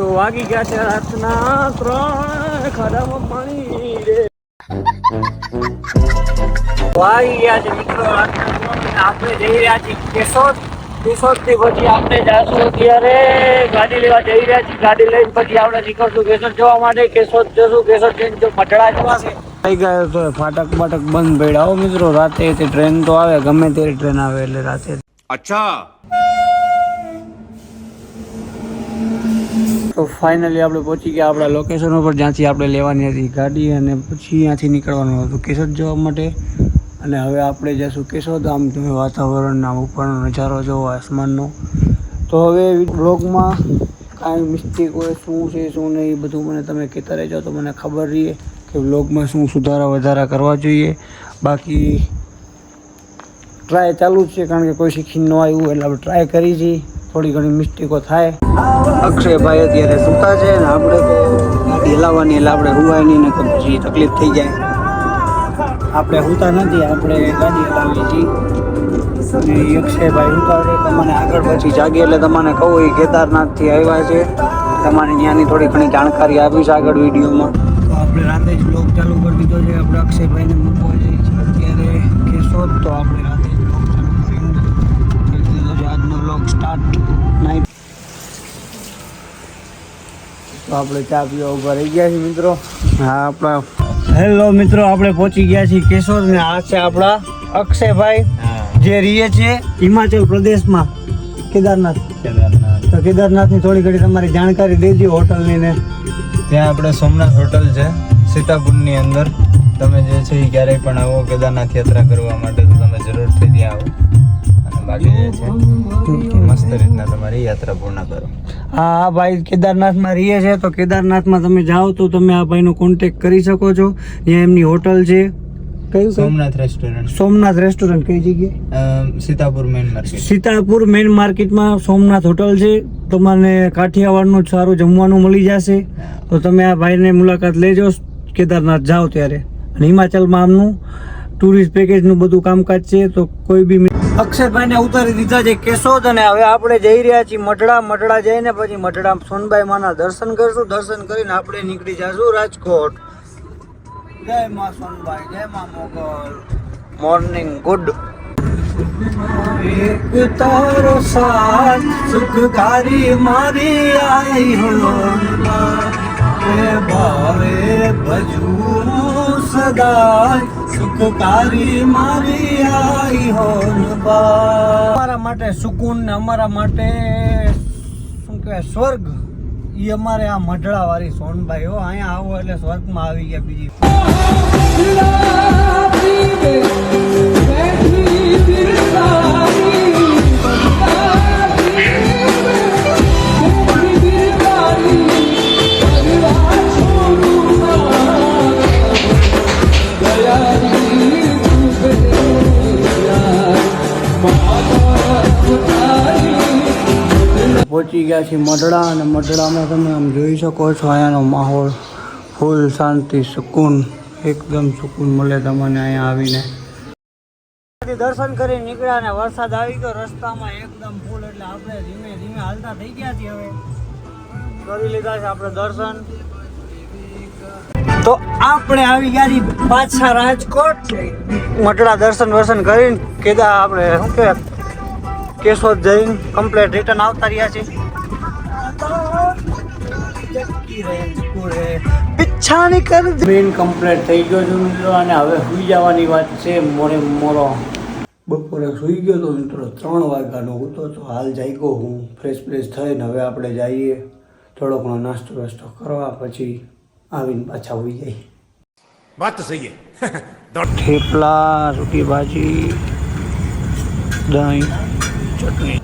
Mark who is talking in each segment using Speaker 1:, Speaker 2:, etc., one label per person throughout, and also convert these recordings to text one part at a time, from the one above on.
Speaker 1: તો વાગી ગયા છે રાતના ત્રણ. ખાડામાં પાણી રે. વાગી ગયા છે મિત્રો આપણે જઈ રહ્યા છીએ કેશોદ. કેશોદથી પછી આપણે જાશું ત્યારે ગાડી લેવા જઈ રહ્યા છીએ. ગાડી લઈને પછી આપણે નીકળશું કેશોદ જોવા માટે. કેશોદ જશું. કેશોદ જઈને જો પટડા જવાશે થઈ ગયો તો ફાટક બાટક બંધ પડ્યા. મિત્રો રાતે ટ્રેન તો આવે ગમે તે ટ્રેન આવે એટલે રાતે.
Speaker 2: અચ્છા.
Speaker 1: તો ફાઇનલી આપણે પહોંચી ગયા આપણા લોકેશન ઉપર, જ્યાંથી આપણે લેવાની હતી ગાડી અને પછી ત્યાંથી નીકળવાનું હતું કેશોદ જવા માટે. અને હવે આપણે જઈશું કેશોદ, આમ તમે વાતાવરણના ઉપરનો નજારો જોવો, આસમાનનો. તો હવે બ્લોગમાં કાંઈ મિસ્ટેક હોય, શું છે, શું નહીં, એ બધું મને તમે કહેતા રહેજો. તો મને ખબર રહીએ કે બ્લોગમાં શું સુધારા, વધારા કરવા જોઈએ. બાકી ટ્રાય ચાલુ જ છે, કારણ કે કોઈ શીખીને ન આવ્યું એટલે આપણે ટ્રાય કરી છીએ થોડી ઘણી મિસ્ટેકો થાય. અક્ષયભાઈ અત્યારે સૂતા છે ને આપણે તો ગાડી હલાવવાની, એટલે આપણે હુવાય નહીં ને પછી તકલીફ થઈ જાય. આપણે સૂતા નથી, આપણે ગાડી હલાવીએ છીએ. અક્ષયભાઈ છે તમને આગળ પછી જાગે, એટલે તમને કહું, એ કેદારનાથથી આવ્યા છે. તમારે ત્યાંની થોડી ઘણી જાણકારી આપીશ આગળ વિડીયોમાં. તો આપણે રાતે જ બ્લોગ ચાલુ કરી દીધો છે, આપણે અક્ષયભાઈને મૂકવા જઈએ તો આપણે ચા પીવા ઊભા રહી ગયા છીએ મિત્રો. હા આપણા હેલો મિત્રો આપણે પહોંચી ગયા છીએ કેશોર ને આ છે આપણા અક્ષયભાઈ. જે રહીએ છે હિમાચલ પ્રદેશમાં. કેદારનાથ. તો કેદારનાથની થોડી ઘણી તમારી જાણકારી દેજો હોટલની ને.
Speaker 3: ત્યાં આપણે સોમનાથ હોટલ છે સીતાપુરની અંદર. તમે જે છે એ ક્યારેય પણ આવો કેદારનાથ યાત્રા કરવા માટે તો તમે જરૂરથી ત્યાં આવો. અને છે મસ્ત રીતના તમારી યાત્રા પૂર્ણ કરો.
Speaker 1: આ ભાઈ કેદારનાથમાં રહીએ છે તો કેદારનાથમાં તમે જાઓ તો તમે આ ભાઈનો કોન્ટેક્ટ કરી શકો છો. ત્યાં એમની હોટલ છે. કયું?
Speaker 3: સોમનાથ રેસ્ટોરન્ટ
Speaker 1: સોમનાથ રેસ્ટોરન્ટ કઈ જગ્યાએ?
Speaker 3: સીતાપુર મેન માર્કેટ
Speaker 1: સીતાપુર માર્કેટમાં સોમનાથ હોટલ છે. તમને કાઠિયાવાડનું સારું જમવાનું મળી જશે. તો તમે આ ભાઈને મુલાકાત લેજો. કેદારનાથ જાઓ ત્યારે. અને હિમાચલમાં આમનું ટુરિસ્ટ પેકેજનું બધું કામકાજ છે તો કોઈ બી અક્ષરભાઈને ઉતારી દીધા છે કેશોદ અને હવે આપણે જઈ રહ્યા છીએ મઢડા. મઢડા જઈને પછી મઢડા સોનબાઈ માના દર્શન કરશું. દર્શન કરીને આપણે નીકળી જશું રાજકોટ. જય માં સોનબાઈ, જય માં મોગલ. મોર્નિંગ ગુડ એક તારો સાથ, સુખકારી મારી આઈ હો. ભાવે ભજવું સદા સુખકારી મારી આઈ હો અમારા માટે સુકૂન ને અમારા માટે શું કહેવાય, સ્વર્ગ. એ અમારે આ મઢડા વાળી સોનભાઈ હો, અહીંયા આવો એટલે સ્વર્ગમાં આવી ગયા બીજી. પહોંચી ગયા છીએ મઢડા અને મઢડામાં તમે આમ જોઈ શકો છો અહીંયાનો માહોલ. ફૂલ શાંતિ, સુકૂન, એકદમ સુકૂન મળે તમને અહીંયા આવીને. દર્શન કરી નીકળ્યા ને વરસાદ આવી ગયો. રસ્તામાં એકદમ ફૂલ એટલે આપણે ધીમે ધીમે હાલતા થઈ ગયા છીએ હવે. કરી લીધા છે આપણે દર્શન. તો આપણે આવી ગયા પાછા રાજકોટ. મટડા દર્શન વર્શન કરીને કીધા આપણે, શું કે કેશોદ જઈને કમ્પ્લેટ રિટર્ન આવતા રહ્યા છે. પિચ્છાની કર મેઇન કમ્પ્લેટ થઈ ગયો છું મિત્રો અને હવે સુઈ જવાની વાત છે મોરે મોરો બપોરે સુઈ ગયો તો મિત્રો ત્રણ વાગ્યાનો હતો તો હાલ જાગ્યો હું ફ્રેશ ફ્રેશ થઈને હવે આપણે જઈએ. થોડો ઘણો નાસ્તો વાસ્તો કરવા પછી આવીને પાછા હોઈ જાય
Speaker 2: વાત તો સહી
Speaker 1: થેપલા રોટી ભાજી દહીં. ચટણી.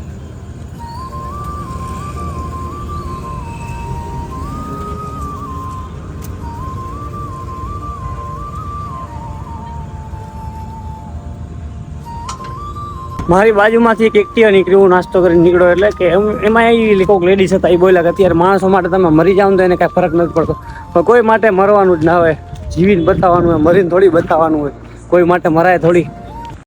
Speaker 1: મારી બાજુમાંથી એક એકટીઓ નીકળ્યું નાસ્તો કરીને નીકળ્યો એટલે કે એમાં એ કોઈક લેડીઝ હતા, એ બોલ્યા કે અત્યારે માણસો માટે તમે મરી જાઓ તો એને કાંઈ ફરક નથી પડતો. પણ કોઈ માટે મરવાનું જ ના હોય. જીવીને બતાવવાનું હોય, મરીને થોડી બતાવવાનું હોય. કોઈ માટે મરાય થોડી.